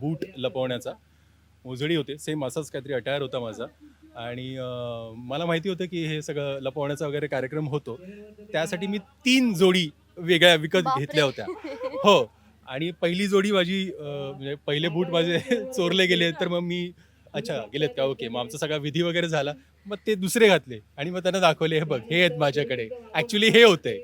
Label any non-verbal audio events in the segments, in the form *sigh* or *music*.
बूट लपवण्याचा. उजळी होते. सेम असाच काहीतरी अटायर होता माझा. आणि मला माहिती होतं की हे सगळं लपवण्याचा वगैरे कार्यक्रम होतो. त्यासाठी मी तीन जोडी वेगळ्या विकत. घेतल्या होत्या. हो. आणि पहिली जोडी माझी म्हणजे पहिले बूट माझे *laughs* चोरले गेले तर मग मी अच्छा गेलेत का? ओके. मग आमचा सगळा विधी वगैरे झाला. मग ते दुसरे घातले. आणि मग त्यांना दाखवले हे बघ हे आहेत माझ्याकडे. ऍक्च्युली हे होते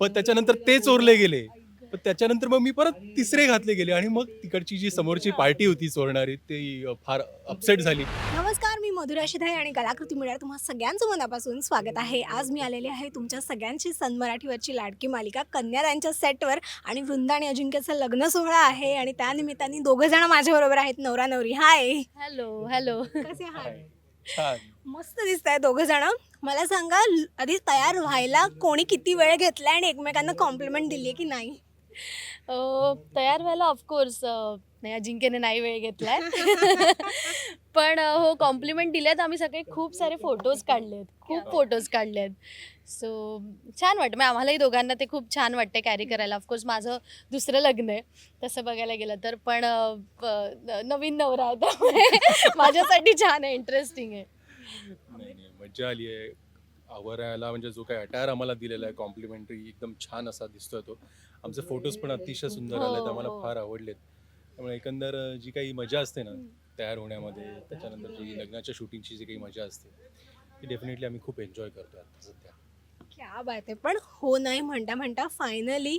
पण त्याच्यानंतर ते चोरले गेले. पण त्याच्यानंतर मग मी परत तिसरे घातले गेले आणि मग तिकडची जी समोरची पार्टी होती चोरणारी ती फार अपसेट झाली. नमस्कार मी मधुरा शिधाई आणि कलाकृती मिळणार तुम्हा सगळ्यांचं मनापासून स्वागत आहे. आज मी आलेले आहे तुमच्या सगळ्यांची सन मराठीवरची लाडकी मालिका कन्यादानच्या सेटवर आणि वृंदा आणि अजिंक्यचं लग्न सोहळा आहे आणि त्या निमित्ताने दोघं जण माझ्याबरोबर आहेत. नवरा नवरी. हाय हॅलो हॅलो कसे हाय मस्त दिसत आहे दोघं जण. मला सांगा आधी तयार व्हायला कोणी किती वेळ घेतलाय आणि एकमेकांना कॉम्प्लिमेंट दिली की नाही? तयार व्हायला ऑफकोर्स नाही अजिंक्यने नाही वेळ घेतलाय. *laughs* पण हो कॉम्प्लिमेंट दिल्यात. आम्ही सगळे खूप सारे फोटोज काढलेत. खूप फोटोज काढलेत. सो छान वाटतं. म्हणजे आम्हालाही दोघांना ते खूप छान वाटतं कॅरी करायला. ऑफकोर्स माझं दुसरं लग्न आहे. तसं बघायला गेलं तर. पण नवीन नवरा आहे त्यामुळे *laughs* माझ्यासाठी छान आहे इंटरेस्टिंग आहे. नाही नाही मज्जा आली आहे. आवरायला म्हणजे जो काही अटायर आम्हाला दिलेला आहे कॉम्प्लिमेंटरी एकदम छान असा दिसतोय तो. आमचे फोटोज पण अतिशय सुंदर हो, आलेत आम्हाला हो. फार आवडलेत. त्यामुळे एकंदर जी काही मजा असते ना तयार होण्यामध्ये त्याच्यानंतर जी लग्नाच्या शूटिंगची जी काही मजा असते ती डेफिनेटली आम्ही खूप एन्जॉय करतो आता सध्या. क्या बात आहे पण हो नाही म्हणता म्हणता फायनली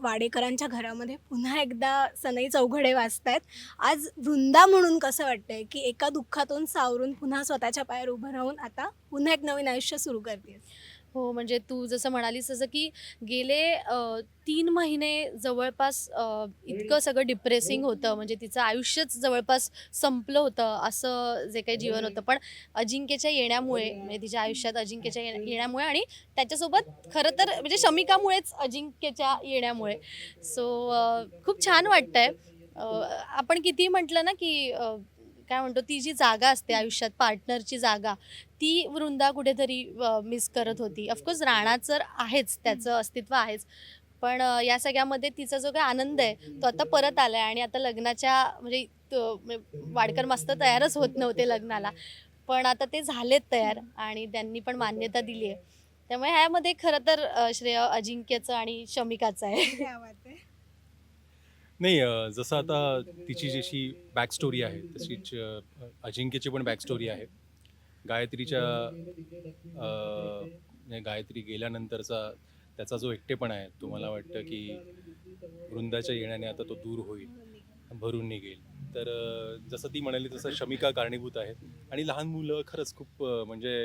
वाडेकरांच्या घरामध्ये पुन्हा एकदा सनई चौघडे वाचतायत आज वृंदा म्हणून कसं वाटतंय की एका दुःखातून सावरून पुन्हा स्वतःच्या पायावर उभं राहून आता पुन्हा एक नवीन आयुष्य सुरू करते हो म्हणजे तू जसं म्हणालीस तसं की गेले अ, तीन महिने जवळपास अ, इतकं सगळं डिप्रेसिंग होतं. म्हणजे तिचं आयुष्यच जवळपास संपलं होतं असं जे काही जीवन होतं. पण अजिंक्यच्या येण्यामुळे म्हणजे तिच्या आयुष्यात अजिंक्यच्या ये- येण्यामुळे आणि त्याच्यासोबत खरं तर म्हणजे शमिकामुळेच अजिंक्यच्या येण्यामुळे. सो खूप छान वाटतंय. अ, आपण किती म्हटलं ना की अ, काय म्हणतो ती जी जागा असते आयुष्यात पार्टनरची जागा ती वृंदा कुठेतरी मिस करत होती. ऑफकोर्स राणाचं तर आहेच त्याचं अस्तित्व आहेच. पण या सगळ्यामध्ये तिचा जो काही आनंद आहे तो आता परत आलाय आणि आता लग्नाच्या म्हणजे तो- वाडकर मस्त तयारच होत नव्हते लग्नाला. पण आता ते झालेत तयार आणि त्यांनी पण मान्यता दिली आहे. त्यामुळे ह्यामध्ये खरं तर श्रेय अजिंक्यचं आणि शमिकाचं आहे. आहे. नाही जसं आता तिची जशी बॅक स्टोरी आहे तशीच अजिंक्यची पण बॅक स्टोरी आहे. गायत्रीच्या गायत्री गेल्यानंतरचा त्याचा जो एकटेपणा आहे तो मला वाटतं की वृंदाच्या येण्याने आता तो दूर होईल भरून निघेल. तर जसं ती म्हणाली तसं शमिका कारणीभूत आहे आणि लहान मुलं खरंच खूप म्हणजे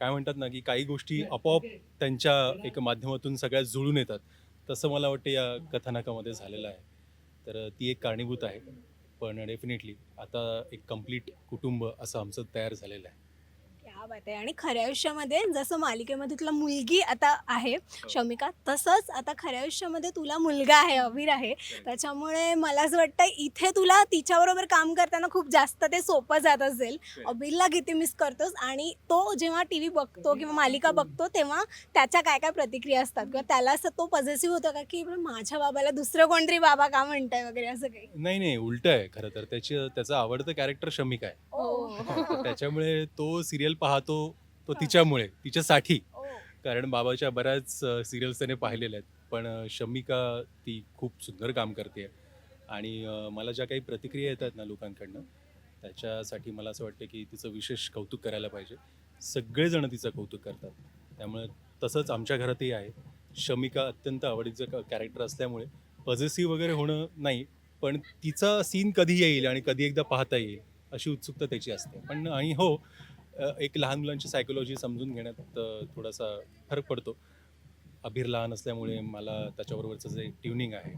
काय म्हणतात ना की काही गोष्टी आपोआप त्यांच्या एक माध्यमातून सगळ्या जुळून येतात. तसं मला वाटतं या कथानकामध्ये झालेलं आहे. तर ती एक कारणीभूत आहे. पण डेफिनेटली आता एक कंप्लीट कुटुंब असं आमचं तयार झालेलं आहे. बात आहे आणि खऱ्या आयुष्यामध्ये जसं मालिकेमध्ये तुला मुलगी आता आहे शमिका तसंच आता खऱ्या आयुष्यामध्ये तुला मुलगा आहे अवीर आहे. त्याच्यामुळे मला असं वाटतं इथे तुला तिच्याबरोबर काम करताना खूप जास्त ते सोपं जात असेल. अबीरला किती मिस करतोस आणि तो जेव्हा टी व्ही बघतो किंवा मालिका बघतो तेव्हा त्याच्या काय काय प्रतिक्रिया असतात? किंवा त्याला असं तो पॉझिटिव्ह होतो का की "बरं, माझ्या बाबाला दुसरं कोणतरी बाबा का म्हणताय? वगैरे असं काही? नाही नाही उलट आहे खरं तर. त्याची त्याचं आवडतं कॅरेक्टर शमिका आहे. तर *laughs* त्याच्यामुळे तो सिरियल पाहतो तो तिच्यामुळे तिच्यासाठी. कारण बाबाच्या बऱ्याच सिरियल्स त्याने पाहिलेल्या आहेत. पण शमिका ती खूप सुंदर काम करते. आणि मला ज्या काही प्रतिक्रिया येतात ना लोकांकडनं त्याच्यासाठी मला असं वाटतं की तिचं विशेष कौतुक करायला पाहिजे. सगळेजण तिचं कौतुक करतात. त्यामुळे तसंच आमच्या घरातही आहे. शमिका अत्यंत आवडीचं कॅरेक्टर असल्यामुळे पॉझिटिव्ह वगैरे होणं नाही पण तिचा सीन कधी येईल आणि कधी एकदा पाहता येईल अशी उत्सुकता त्याची असते. पण आणि हो एक लहान मुलांची सायकोलॉजी समजून घेण्यात थोडासा फरक पडतो. अभिर लहान असल्यामुळे मला त्याच्याबरोबरचं जे ट्युनिंग आहे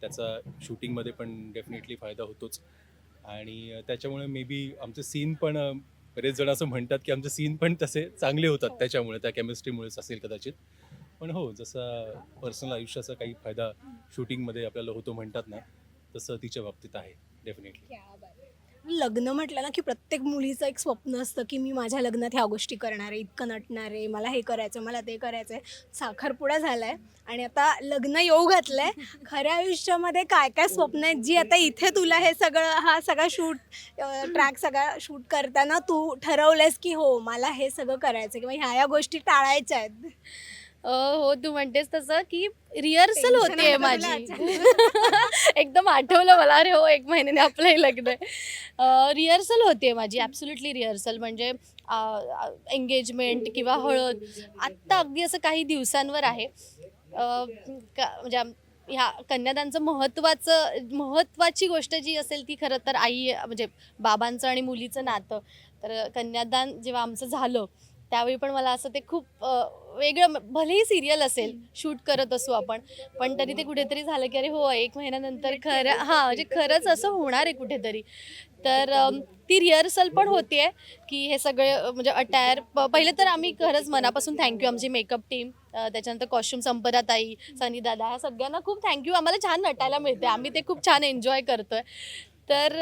त्याचा शूटिंगमध्ये पण डेफिनेटली फायदा होतोच. आणि त्याच्यामुळे मे बी आमचे सीन पण बरेच जण असं म्हणतात की आमचे सीन पण तसे चांगले होतात त्याच्यामुळे त्या केमिस्ट्रीमुळेच असेल कदाचित. पण हो जसा पर्सनल आयुष्याचा काही फायदा शूटिंगमध्ये आपल्याला होतो म्हणतात ना तसं तिच्या बाबतीत आहे डेफिनेटली. लग्न म्हटलं ना की प्रत्येक मुलीचं एक स्वप्न असतं की मी माझ्या लग्नात ह्या गोष्टी करणार आहे इतकं नटणार आहे मला हे करायचं मला ते करायचं आहे साखरपुडा झाला आहे आणि आता लग्न येऊ घातलं आहे खऱ्या आयुष्यामध्ये काय काय स्वप्न आहेत जी आता इथे तुला हे सगळं हा सगळा शूट ट्रॅक सगळा शूट करताना तू ठरवलंयस की हो मला हे सगळं करायचं किंवा ह्या ह्या गोष्टी टाळायच्या आहेत. हो तू म्हणतेस तसं की रिहर्सल होते माझी. *laughs* एकदम आठवलं मला. अरे हो एक महिन्याने आपलं हे लग्न आहे. रिहर्सल होते माझी ॲब्सुल्युटली रिहर्सल म्हणजे एंगेजमेंट किंवा हळद. आत्ता अगदी असं काही दिवसांवर आहे. म्हणजे ह्या कन्यादानचं महत्त्वाचं महत्त्वाची गोष्ट जी असेल ती खरं तर आई म्हणजे बाबांचं आणि मुलीचं नातं. तर कन्यादान जेव्हा आमचं झालं त्यावेळी पण मला असं ते खूप वेगळं भलेही सिरियल असेल शूट करत असू आपण पण तरी ते कुठेतरी झालं की अरे हो एक महिन्यानंतर खरं हां म्हणजे खरंच असं होणार आहे कुठेतरी. तर ती रिहर्सल पण होते की हे सगळे म्हणजे अटायर पहिले तर आम्ही खरंच मनापासून थँक्यू आमची मेकअप टीम त्याच्यानंतर कॉस्ट्युम संपदाताई सनी दादा ह्या सगळ्यांना खूप थँक्यू आम्हाला छान नटायला मिळते आम्ही ते खूप छान एन्जॉय करतोय. तर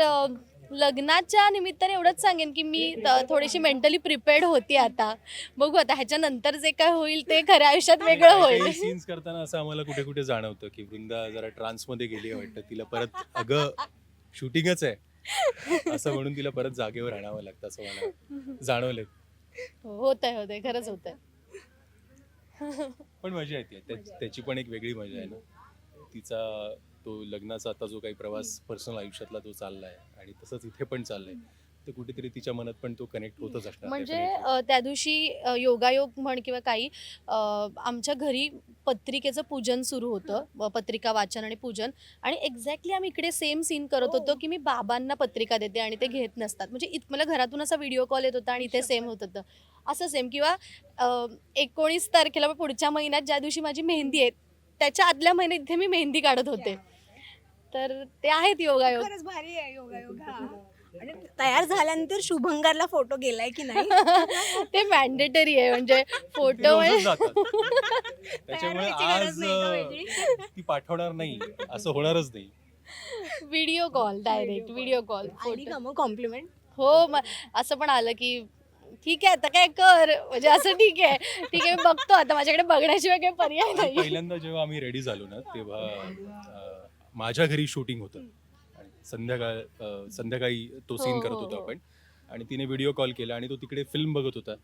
लग्नाच्या निमित्ताने एवढंच सांगेन की मी थोडीशी मेंटली प्रिपेअर्ड होती आता. बघू आता ह्याच्यानंतर जे काय होईल ते खऱ्या आयुष्यात वेगळं होईल. सीन्स करताना असं आम्हाला कुठे कुठे जाणवतं की वृंदा जरा ट्रान्समध्ये गेली आहे वाटतं. तिला परत अगं शूटिंगच आहे. असं म्हणून तिला परत जागेवर आणावं लागतं असं मला जाणवलं होत आहे होत आहे खरंच होत आहे पण मजा येते. त्या- त्याची पण एक वेगळी मजा आहे ना. तिचा तो लग्नाचा आता जो काही प्रवास पर्सनल आयुष्यातला तो चाललाय आणि तसंच इथे पण चाललाय. तर कुठेतरी तिच्या मनात पण तो कनेक्ट होतच असणार म्हणजे त्या दिवशी योगायोग म्हण किंवा काही आमच्या घरी पत्रिकेचं पूजन सुरू होतं. पत्रिका वाचन आणि पूजन. आणि एक्झॅक्टली आम्ही इकडे सेम सीन करत होतो की मी बाबांना पत्रिका देते आणि ते घेत नसतात. म्हणजे इत मला घरातून असा व्हिडिओ कॉल येत होता आणि इथे सेम होत होतं. असं सेम किंवा एकोणीस तारखेला पुढच्या महिन्यात ज्या दिवशी माझी मेहंदी आहे त्याच्या आदल्या महिन्यात इथे मी मेहंदी काढत होते. तर ते आहेत योगायोग खरंच भारी आहे योगा योगा *laughs* आणि तयार झाल्यानंतर शुभंगारला फोटो गेलाय की नाही? *laughs* ते मॅन्डेटरी आहे म्हणजे *laughs* ते फोटो रोजच जातात. त्याच्यामुळे व्हायची गरज आज नाही का अ, वेगळी? ती पाठवणार नाही. असं होणारच नाही. Video call direct video call आली का मग कॉम्प्लिमेंट हो म- असं पण आलं की ठीक आहे आता काय कर? म्हणजे असं ठीक आहे. ठीक आहे मी बघतो आता माझ्याकडे बघण्याशिवाय काही पर्याय आणि नाही. पहिल्यांदा जेव्हा आम्ही रेडी झालो ना तेव्हा अ, माझ्या घरी शूटिंग होतं. आणि संध्याकाळ संध्याकाळी तो सीन हो, करत हो, होतो हो. आपण. आणि तिने व्हिडिओ कॉल केला आणि तो तिकडे फिल्म बघत होता.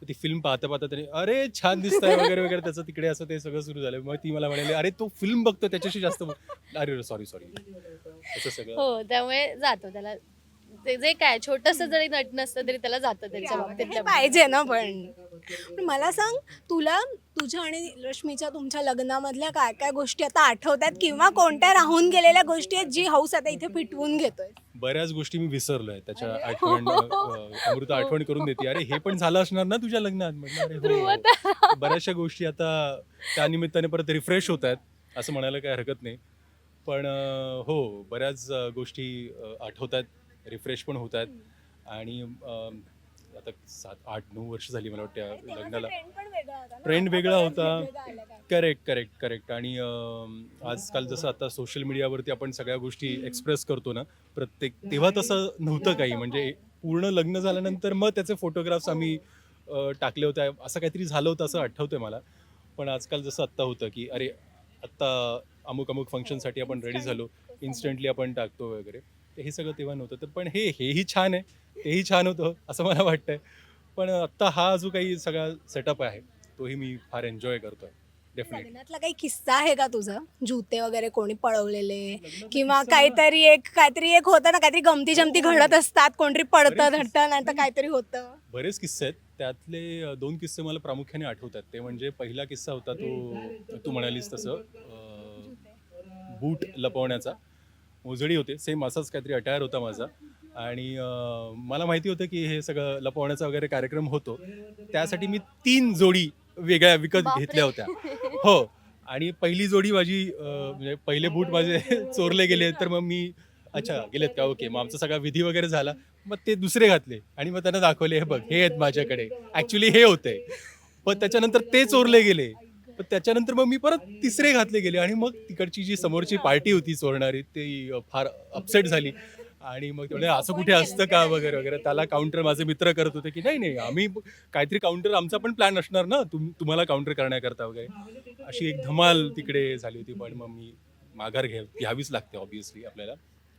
तर ती फिल्म पाहता पाहता त्याने अरे छान दिसतंय वगैरे वगैरे त्याचं तिकडे असं ते सगळं सुरू झालं. मग ती मला म्हणाली अरे तो फिल्म बघतो त्याच्याशी जास्त बोल." अरे सॉरी सॉरी असं सगळं. हो त्यामुळे जातो त्याला. ते जे काय छोटस जरी नट नसतं तरी त्याला जातं त्याच्या बाबतीत. पाहिजे ना पण. पण मला सांग तुला तुझ्या आणि रश्मीच्या तुमच्या लग्नामधल्या काय काय गोष्टी आता आठवतात किंवा कोणत्या राहून गेलेल्या गोष्टी आहेत जी हौस आता इथे पिटवून घेतोय? बऱ्याच गोष्टी मी विसरलोय त्याच्या आठवण अ, अमृता आठवण करून देते. अरे हे पण झालं असणार ना तुझ्या लग्नात? म्हटलं अरे हो. बऱ्याचशा गोष्टी आता त्या निमित्ताने परत रिफ्रेश होत आहेत असं म्हणायला काही हरकत नाही. पण अं, हो बऱ्याच अं, गोष्टी आठवत आहेत. रिफ्रेश पण होत आहेत आणि अं, आता सात आठ नऊ वर्ष झाली मला वाटतं या लग्नाला. ट्रेंड वेगळा होता करेक्ट करेक्ट करेक्ट आणि आजकाल जसं आता सोशल मीडियावरती आपण सगळ्या गोष्टी एक्सप्रेस करतो ना प्रत्येक तेव्हा तसं नव्हतं काही. म्हणजे पूर्ण लग्न झाल्यानंतर मग त्याचे फोटोग्राफ्स आम्ही अं, टाकले होते. असं काहीतरी झालं होतं असं आठवतंय मला. पण आजकाल जसं आत्ता होतं की अरे आत्ता अमुक अमुक फंक्शनसाठी आपण रेडी झालो. इन्स्टंटली आपण टाकतो वगैरे. तर हे सगळं तेव्हा नव्हतं. तर पण हे हेही छान आहे. तेही छान होतं असं मला वाटतंय. पण आत्ता हा जो काही सगळा सेटअप आहे तोही मी फार एन्जॉय करतोय. लग्नातला काही किस्सा आहे का तुझा? जुते वगैरे कोणी पळवलेले? किंवा काहीतरी एक काहीतरी एक होतं ना काहीतरी गमती जमती घडत असतात कोणतरी पडतं धडतं नाही तर काहीतरी होतं. बरेच किस्से आहेत. त्यातले दोन किस्से मला प्रामुख्याने आठवतात. ते म्हणजे पहिला किस्सा होता तो तू म्हणालीस तसं बूट लपवण्याचा. मोजडी होते. सेम असाच काहीतरी अटायर होता माझा. आणि मला माहिती होतं की हे सगळं लपवण्याचा वगैरे कार्यक्रम होतो. त्यासाठी मी तीन जोडी वेगळ्या विकत. घेतल्या होत्या. हो. आणि पहिली जोडी माझी म्हणजे पहिले बूट माझे *laughs* चोरले गेले तर मग मी अच्छा गेलेत का? ओके मग आमचा सगळा विधी वगैरे झाला. मग ते दुसरे घातले. आणि मग त्यांना दाखवले हे बघ हे आहेत माझ्याकडे. ऍक्च्युली हे होते पण त्याच्यानंतर ते चोरले गेले. पण त्याच्यानंतर मग मी परत तिसरे घातले गेले आणि मग तिकडची जी समोरची पार्टी होती चोरणारी ती फार अपसेट झाली. आणि मग तेवढे असं कुठे असतं का? वगैरे वगैरे. त्याला काउंटर माझे मित्र करत होते की नाही नाही आम्ही काहीतरी काउंटर आमचा पण प्लॅन असणार ना. तुम तुम्हाला काउंटर करण्याकरता वगैरे. अशी एक धमाल तिकडे झाली होती पण मग मी माघार घ्या घ्यावीच लागते ऑब्विसली आपल्याला.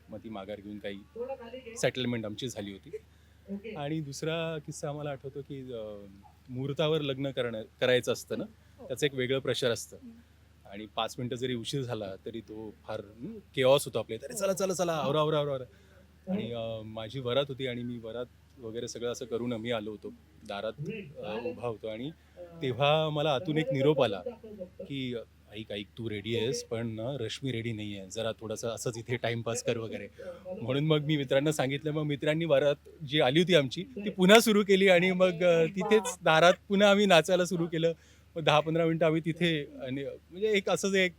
मग ती माघार घेऊन काही सेटलमेंट आमची झाली होती. आणि दुसरा किस्सा आम्हाला आठवतो की मुहूर्तावर लग्न करणं करायचं असतं ना. त्याचं एक वेगळं प्रेशर असतं. आणि पाच मिनटं जरी उशीर झाला तरी तो फार केऑस होतो आपल्या अरे चला चला चला आवरा आवरा आवरा आणि माझी वरात होती आणि मी वरात वगैरे सगळं असं करून आम्ही आलो होतो. दारात उभा होतो. आणि तेव्हा मला आतून एक निरोप आला की ऐक ऐक तू रेडी आहेस पण रश्मी रेडी नाही आहे. जरा थोडंसं असंच इथे टाइमपास कर वगैरे. म्हणून मग मी मित्रांना सांगितलं. मग मित्रांनी वरात जी आली होती आमची ती पुन्हा सुरू केली आणि मग तिथेच दारात पुन्हा आम्ही नाचायला सुरू केलं. मग दहा पंधरा मिनटं आम्ही तिथे आणि म्हणजे एक असंच एक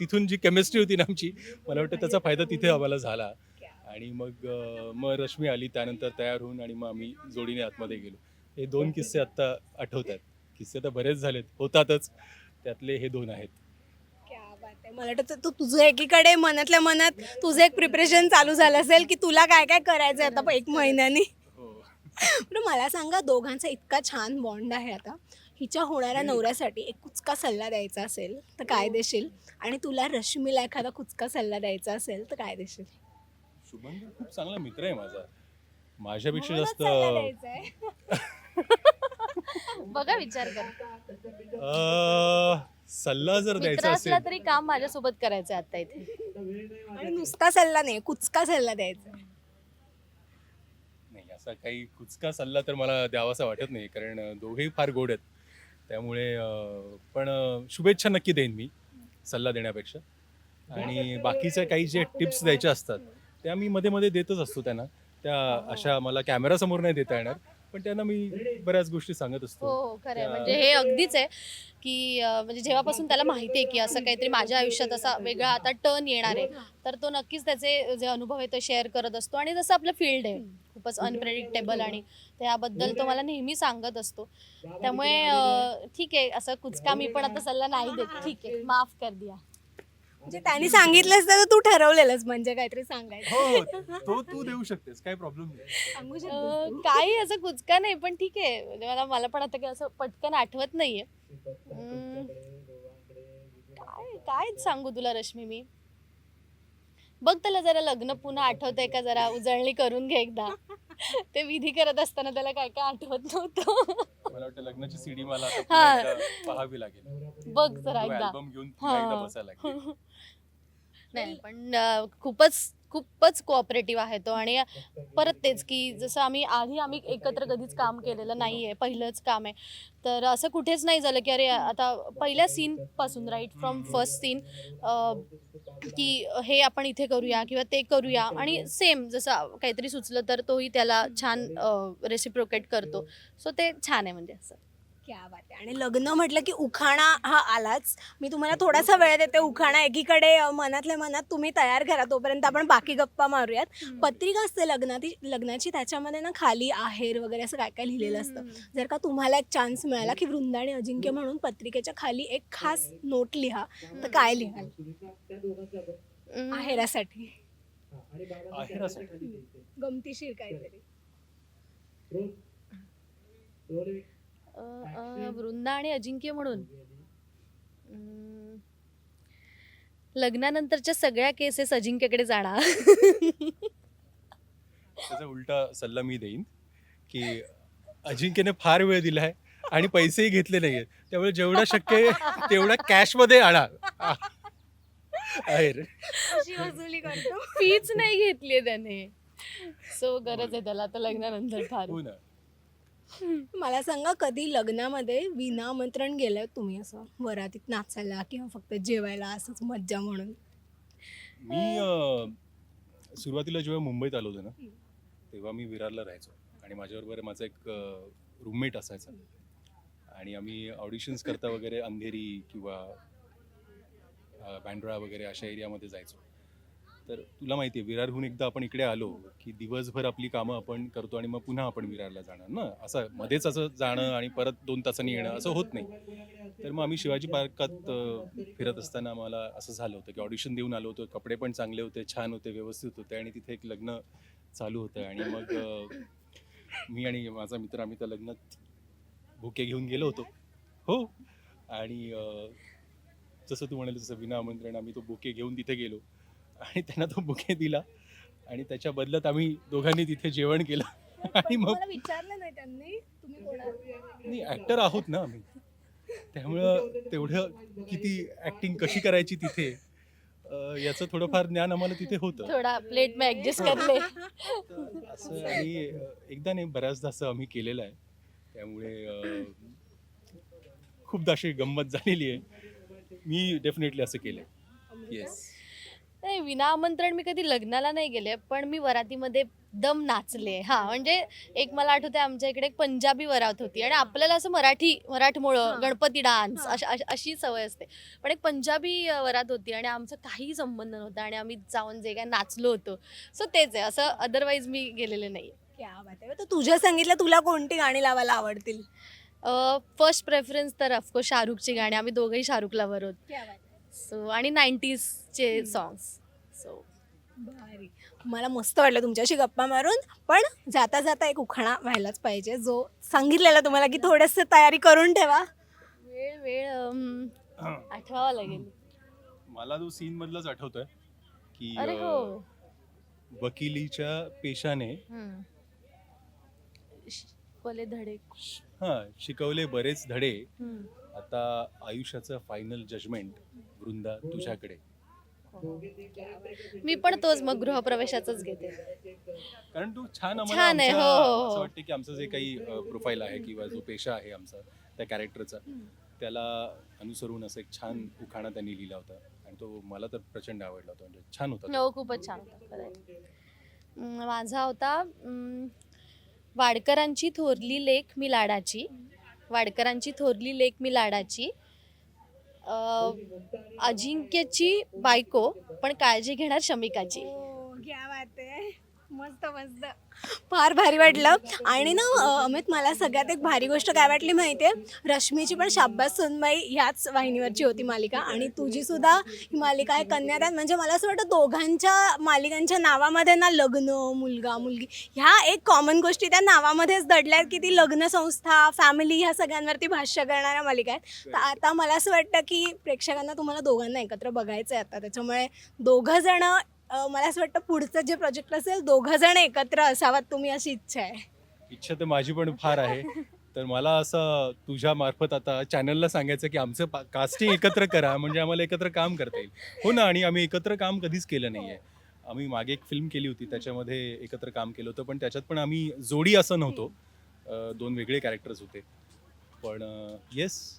तिथून जी केमिस्ट्री होती ना आमची मला वाटतं त्याचा फायदा तिथे आम्हाला झाला. आणि मग मग रश्मी आली त्यानंतर तयार होऊन आणि मग आम्ही जोडीने आतमध्ये गेलो. हे दोन किस्से आत्ता आठवत आहेत किस्से तर बरेच झालेत होतातच. त्यातले हे दोन आहेत. मला वाटतं तू तुझं एकीकडे मनातल्या मनात तुझं एक प्रिपरेशन चालू झालं असेल की तुला काय काय करायचं आहे आता एक महिन्यानी? पण मला सांगा दोघांचा इतका छान बॉन्ड आहे आता. हिच्या होणाऱ्या नवऱ्यासाठी एक कुचका सल्ला द्यायचा असेल तर काय देशील आणि तुला रश्मीला एखादा कुचका सल्ला द्यायचा असेल तर काय देशील शुभंकर खूप चांगला मित्र आहे माझा. माझ्यापेक्षा जास्त सल्ला द्यायचा आहे. *laughs* बघा विचार कर. अं, सल्ला जर मित्र द्यायचा असेल असला तरी काम माझ्यासोबत करायचं आता इथे. आणि नुसता सल्ला नाही कुचका सल्ला द्यायचा आहे. नाही असा काही कुचका सल्ला तर मला द्यावासा वाटत नाही कारण दोघेही फार गोड आहेत. त्यामुळे पण शुभेच्छा नक्की देईन मी सल्ला देण्यापेक्षा. आणि बाकीच्या काही जे टिप्स द्यायच्या असतात त्या मी मध्ये मध्ये देतच असतो त्यांना. त्या अशा मला कॅमेरासमोर नाही देता येणार. पण त्यांना मी बऱ्याच गोष्टी सांगत हो असतो. हो खरं आहे. म्हणजे हे अगदीच आहे की अं, म्हणजे जेव्हापासून त्याला माहिती आहे की असं काहीतरी माझ्या आयुष्यात असा वेगळा आता टर्न येणार आहे तर तो नक्कीच त्याचे जे अनुभव आहे ते शेअर करत असतो. आणि जसं आपलं फील्ड आहे खूपच अनप्रेडिक्टेबल आणि त्याबद्दल तो मला नेहमी सांगत असतो. त्यामुळे अं, ठीक आहे असं कुचका मी पण आता सल्ला नाही देत. ठीक आहे माफ कर दिया. म्हणजे त्यांनी सांगितलंच तर तू ठरवलेलंच म्हणजे काहीतरी सांगायचं. हो तो तू देऊ शकतेस काही प्रॉब्लेम नाही. सांगू अं, शकतेस तू? काही असं कुचका नाही पण ठीक आहे. म्हणजे मला मला पण आता काही असं पटकन आठवत नाहीये. काय काय सांगू तुला रश्मी मी? बघ त्याला जरा लग्न पुन्हा आठवतंय का जरा? उजळणी करून घे एकदा. *laughs* ते विधी करत असताना त्याला काय काय आठवत नव्हतं मला वाटतं लग्नाची सीडी मला आता हा. पुन्हा एकदा पाहावी लागेल बघ जरा एकदा अल्बम घेऊन पुन्हा एकदा हा. बसायला लागेल *laughs* नाही पण अं, खूपच खूपच कोऑपरेटिव्ह आहे तो आणि परत तेच की जसं आम्ही आधी आम्ही एकत्र कधीच काम केलेलं नाही आहे पहिलंच काम आहे. तर असं कुठेच नाही झालं की अरे आता पहिल्या सीन पासून राईट फ्रॉम फर्स्ट सीन की हे आपण इथे करूया किंवा ते करूया आणि सेम जसं काहीतरी सुचलं तर तोही त्याला छान रेसिप्रोकेट करतो. सो ते छान आहे म्हणजे असं. क्या बात आहे. आणि लग्न म्हटलं की उखाणा हा आलाच. मी तुम्हाला थोडासा वेळ देते. उखाणा एकीकडे मनातल्या मनात तुम्ही तयार करा. तोपर्यंत आपण बाकी गप्पा मारूयात. पत्रिका असते लग्नाची लग्नाची त्याच्यामध्ये ना खाली आहेर वगैरे असं काय काय लिहिलेलं असतं. जर का तुम्हाला एक चान्स मिळाला की वृंदा आणि अजिंक्य म्हणून पत्रिकेच्या खाली एक खास नोट लिहा तर काय लिहाल? आहेरासाठी. गमतीशीर काहीतरी. अ, वृंदा आणि अजिंक्य म्हणून. लग्नानंतरच्या सगळ्या केसेस अजिंक्यकडे जाणार. त्याचा उलटा सल्ला मी देईन की अजिंक्यने फार वेळ दिलाय आणि पैसेही घेतले नाहीये त्यामुळे जेवढं शक्य आहे तेवढा कॅशमध्ये आणा. आ- आहे रे फीच नाही घेतली त्याने. सो गरज आहे त्याला आता लग्नानंतर फार. हो ना. मला सांगा कधी लग्नामध्ये विना आमंत्रण गेलाय तुम्ही असं? वरातीत नाचायला किंवा फक्त जेवायला असंच मज्जा म्हणून? मी अं, सुरुवातीला जेव्हा मुंबईत आलो होतो ना तेव्हा मी विरारला राहायचो. आणि माझ्याबरोबर माझा एक रूममेट असायचा. आणि आम्ही ऑडिशन्स करता वगैरे अंधेरी किंवा अं, बँड्रा वगैरे अशा एरियामध्ये जायचो. तर तुला माहिती आहे विरारहून एकदा आपण इकडे आलो की दिवसभर आपली कामं आपण करतो आणि मग पुन्हा आपण विरारला जाणार ना? असं मध्येच असं जाणं आणि परत दोन तासांनी येणं असं होत नाही. तर मग आम्ही शिवाजी पार्कात फिरत असताना आम्हाला असं झालं होतं की ऑडिशन देऊन आलो होतो. कपडे पण चांगले होते छान होते व्यवस्थित होते आणि तिथे एक लग्न चालू होतं आणि मग मी आणि माझा मित्र आम्ही त्या लग्नात बुके घेऊन गेलो होतो. हो? आणि जसं तू म्हणाल तसं विना आमंत्रण आम्ही तो बुके घेऊन तिथे गेलो. आणि त्यांना तो बुके दिला. आणि त्याच्या बदल्यात आम्ही दोघांनी तिथे जेवण केलं. आणि मग मला विचारलं नाही त्यांनी? तुम्ही कोण आहात? नाही ऍक्टर आहोत ना आम्ही. त्यामुळं तेवढं किती ऍक्टिंग कशी करायची तिथे अं, याचं थोडंफार ज्ञान आम्हाला तिथे होतं. थोडा प्लेट में ऍडजस्ट कर ले असं आणि अं, एकदा नाही बऱ्याचदा असं आम्ही केलेलं आहे. त्यामुळे अं, खूपदा अशी गंमत झालेली आहे. मी डेफिनेटली असं केलं येस नाही विना आमंत्रण मी कधी लग्नाला नाही गेले पण मी वरातीमध्ये दम नाचले. हा म्हणजे एक मला आठवते आमच्या इकडे एक पंजाबी वरात होती आणि आपल्याला असं मराठी मराठमोळं. गणपती डान्स. अशी सवय असते. पण एक पंजाबी अ, वरात होती आणि आमचा काही संबंध नव्हता आणि आम्ही जाऊन जे काय नाचलो होतो. सो तेच आहे. असं अदरवाईज मी गेलेले नाही क्या बात आहे. तर तुझ्या सांगितलं तुला कोणती गाणी लावायला आवडतील? फर्स्ट प्रेफरन्स तर ऑफकोर्स शाहरुखची गाणी. आम्ही दोघंही शाहरुख लवर होत सो आणि नाईन्टीजचे. सॉंग्स सो भारी. मला मस्त वाटलं तुमच्याशी गप्पा मारून पण जाता जाता एक उखाणा व्हायलाच पाहिजे जो सांगितलेला तुम्हाला की थोडस तयारी करून ठेवा. वेळ वेळ अम, आठवावं लागेल. मला तो सीन मधलाच आठवतोय की अरे हो. अं, वकिलीच्या पेशाने हम्म. धडे. हा शिकवले बरेच धडे. हम्म. आता आयुष्याचं फायनल जजमेंट वृंदा तुझ्याकडे मी पण तोच मग गृहप्रवेशाचाच घेते कारण तू छान आम्हाला छान आहे, आमच्या- हो, हो, हो. असं वाटतं की आमचं जे काही प्रोफाईल आहे किंवा जो पेशा आहे आमचा त्या कॅरेक्टरचा त्याला अनुसरून असं एक छान उखाणा त्यांनी लिहिला होता आणि तो मला तर प्रचंड आवडला होता म्हणजे छान होता तो. हो खूपच छान होता. अं, माझा होता अं, वाडकरांची थोरली लेख मी लाडाची वाडकरांची थोरली लेख मी लाडाची. अजिंक्यची बायको पण काळजी घेणार शमिकाची. हो, क्या बात आहे मस्त मस्त. फार भारी वाटलं. आणि ना अमित मला सगळ्यात एक भारी गोष्ट काय वाटली माहिती आहे रश्मीची पण शाब्बास सुनबाई ह्याच वाहिनीवरची होती मालिका. आणि तुझी सुद्धा ही मालिका आहे कन्यादान. म्हणजे मला असं वाटतं दोघांच्या मालिकांच्या नावामध्ये ना लग्न मुलगा मुलगी ह्या एक कॉमन गोष्टी त्या नावामध्येच दडल्या आहेत की ती लग्न संस्था फॅमिली ह्या सगळ्यांवरती भाष्य करणाऱ्या मालिका आहेत. तर आता मला असं वाटतं की प्रेक्षकांना तुम्हाला दोघांना एकत्र बघायचं आहे आता. त्याच्यामुळे दोघंजणं अं, मला असं वाटतं पुढचं जे प्रोजेक्ट असेल दोघं जण एकत्र असावात तुम्ही अशी इच्छा आहे. इच्छा तर माझी पण फार आहे. तर मला असं तुझ्या मार्फत आता चॅनलला सांगायचं की आमचं कास्टिंग एकत्र करा म्हणजे आम्हाला एकत्र काम करता येईल. हो ना आणि आम्ही एकत्र काम कधीच केलं नाही आहे आम्ही मागे एक फिल्म केली होती त्याच्यामध्ये एकत्र काम केलं होतं पण त्याच्यात पण आम्ही जोडी असं नव्हतो. अं, दोन वेगळे कॅरेक्टर्स होते. पण येस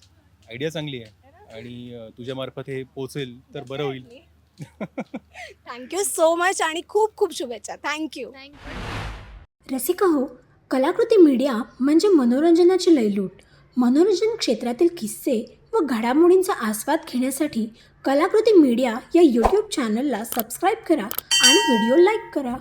आयडिया चांगली आहे. आणि अं, तुझ्या मार्फत हे पोचेल तर बरं होईल. थँक्यू सो मच आणि खूप खूप शुभेच्छा. थँक्यू थँक्यू रसिका हो कलाकृती मीडिया म्हणजे मनोरंजनाची लयलूट. मनोरंजन क्षेत्रातील किस्से व घडामोडींचा आस्वाद घेण्यासाठी कलाकृती मीडिया या यूट्यूब चॅनलला सबस्क्राईब करा आणि व्हिडिओ लाईक करा.